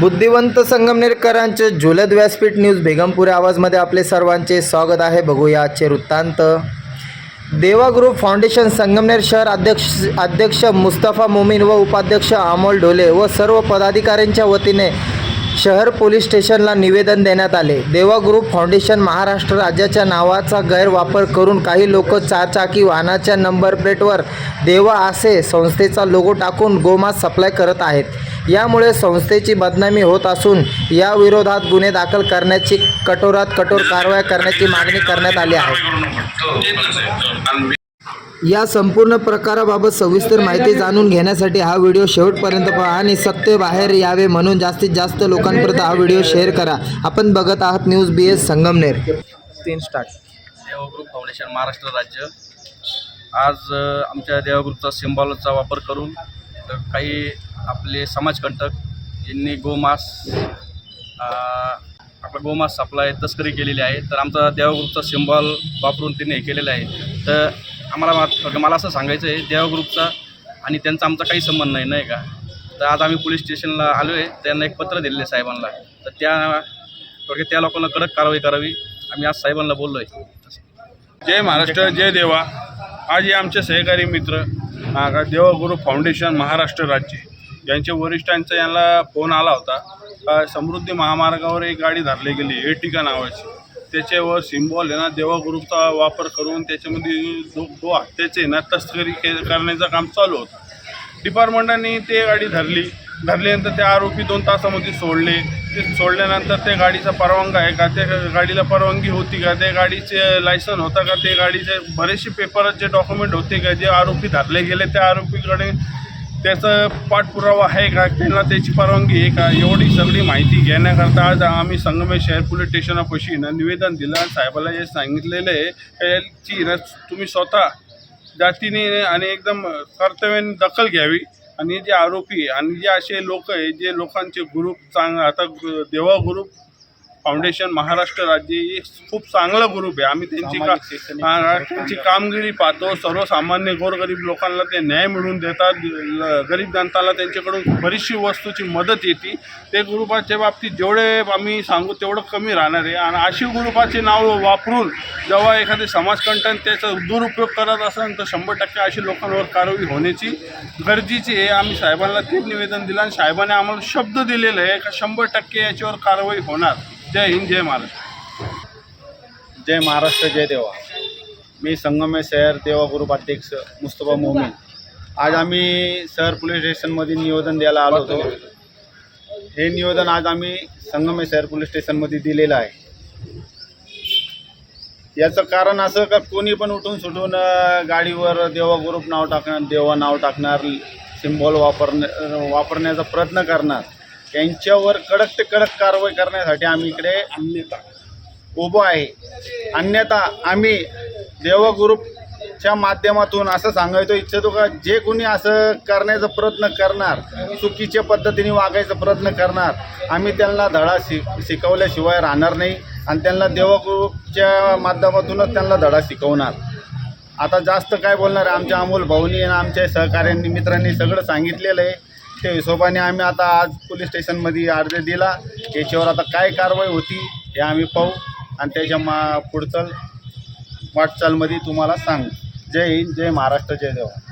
बुद्धिवंत संगमनेरकरांचे झुलद व्यासपीठ न्यूज बेगमपुरे आवाजमध्ये आपले सर्वांचे स्वागत आहे. बघूया आजचे वृत्तांत. देवा ग्रुप फाउंडेशन संगमनेर शहर अध्यक्ष अध्यक्ष मुस्तफा मोमीन व उपाध्यक्ष अमोल ढोले व सर्व पदाधिकाऱ्यांच्या वतीने शहर पोलीस स्टेशनला निवेदन देण्यात आले. देवा ग्रुप फाउंडेशन महाराष्ट्र राज्याच्या नावाचा गैरवापर करून काही लोक चारचाकी वाहनाच्या नंबर प्लेटवर देवा असे संस्थेचा लोगो टाकून गोमास सप्लाय करत आहेत. यामुळे संस्थेची बदनामी होत असून या विरोधात गुन्हे दाखल करण्याची कठोरात कठोर कारवाई करण्याची मागणी करण्यात आली आहे. या संपूर्ण प्रकाराबाबत सविस्तर माहिती जाणून घेण्यासाठी हा व्हिडिओ शेवटपर्यंत पहा आणि सत्य बाहेर यावे म्हणून जास्तीत जास्त लोकांपर्यंत हा व्हिडिओ शेअर करा. आपण बघत आहात न्यूज बी एस संगमनेर. तीन स्टार्ट. देवग्रुप फाउंडेशन महाराष्ट्र राज्य. आज आमच्या देवग्रुपचा सिम्बॉलचा वापर करून काही आपले समाजकंटक यांनी गोमास आपला गोमास सप्लाय तस्करी केलेली आहे. तर आमचा देवग्रुपचा सिम्बॉल वापरून त्यांनी हे केलेलं आहे. तर आम्हाला मला असं सांगायचं आहे देवग्रुपचा आणि त्यांचा आमचा काही संबंध नाही नाही का? तर आज आम्ही पोलीस स्टेशनला आलो आहे त्यांना एक पत्र दिलेलं आहे साहेबांना. तर त्या थोडक्यात त्या लोकांना कडक कारवाई करावी. आम्ही आज साहेबांना बोललो आहे जय महाराष्ट्र जय देवा. आज हे आमचे सहकारी मित्र देवगुरु फाउंडेशन महाराष्ट्र राज्य. यांच्या वरिष्ठांचा यांना फोन आला होता समृद्धी महामार्गावर एक गाडी धरली गेली एटिका नावाची. त्याच्यावर सिम्बॉल आहे ना देवा ग्रुपचा वापर करून त्याच्यामध्ये जो जो हत्याचे ना तस्करी के करण्याचं काम चालू होतं. डिपार्टमेंटाने ते गाडी धरली. धरल्यानंतर ते आरोपी दोन तासामध्ये सोडले. ते सोडल्यानंतर त्या गाडीचा परवानगा आहे का? त्या गाडीला परवानगी होती का? त्या गाडीचे लायसन होता का? ते गाडीचे बरेचसे पेपराचे डॉक्युमेंट होते का? जे आरोपी धरले गेले त्या आरोपीकडे त्याचा पाठपुरावा आहे का? त्यांना त्याची परवानगी आहे का? एवढी सगळी माहिती घेण्याकरता आज आम्ही संगमेश शहर पोलीस स्टेशनापाशी ना निवेदन दिलं आणि साहेबाला हे सांगितलेलं आहे. का याची ना तुम्ही स्वतः जातीने आणि एकदम कर्तव्याने दखल घ्यावी. आणि जे आरोपी आणि जे असे लोक आहे जे लोकांचे ग्रुप चांग आता देवा ग्रुप फाउंडेशन महाराष्ट्र राज्य हे खूप चांगला ग्रुप आहे. आम्ही त्यांची का त्यांची कामगिरी पाहतो. सर्वसामान्य गोरगरीब लोकांना ते न्याय मिळवून देतात. गरीब जनताला त्यांच्याकडून बरीचशी वस्तूची मदत येते. ते ग्रुपाच्या बाबतीत जेवढे आम्ही सांगू तेवढं कमी राहणार आहे. आणि अशी ग्रुपाचे नाव वापरून जेव्हा एखादे समाजकंटन त्याचा दुरुपयोग करत असेल तर शंभर टक्के अशी लोकांवर कारवाई होण्याची गरजेची आहे. आम्ही साहेबांना ते निवेदन दिलं आणि साहेबांनी आम्हाला शब्द दिलेला आहे का शंभर टक्के याच्यावर कारवाई होणार. जय हिंद जय महाराष्ट्र. जय महाराष्ट्र जय देवा. मी संगमे शहर देवा ग्रुप अध्यक्ष मुस्तफा मोमीन आज आम्ही शहर पोलीस स्टेशनमध्ये निवेदन द्यायला आलो होतो. हे निवेदन आज आम्ही संगमे शहर पोलीस स्टेशनमध्ये दिलेलं आहे. याचं कारण असं का कोणी पण उठून सुटून गाडीवर देवा ग्रुप नाव टाकणार देवा नाव टाकणार सिम्बॉल वापरण्या वापरण्याचा प्रयत्न करणार. त्यांच्यावर कडक ते कडक कारवाई करण्यासाठी आम्ही इकडे अन्यता उभं आहे. अन्यथा आम्ही देव ग्रुपच्या माध्यमातून असं सांगायचो इच्छितो का जे कोणी असं करण्याचा प्रयत्न करणार चुकीच्या पद्धतीने वागायचा प्रयत्न करणार आम्ही त्यांना धडा शिक शिकवल्याशिवाय राहणार नाही आणि त्यांना देव ग्रुपच्या माध्यमातूनच त्यांना धडा शिकवणार. आता जास्त काय बोलणार आहे आमच्या अमोल भाऊनी आणि आमच्या सहकार्यांनी मित्रांनी सगळं सांगितलेलं आहे. त्या हिशोबाने आम्ही आता आज पोलीस स्टेशनमध्ये अर्ज दिला. याच्यावर आता काय कारवाई होती हे आम्ही पाहू. आणि त्याच्या मा पुढचं वाटचालमध्ये तुम्हाला सांगू. जय हिंद जय महाराष्ट्र जय देवा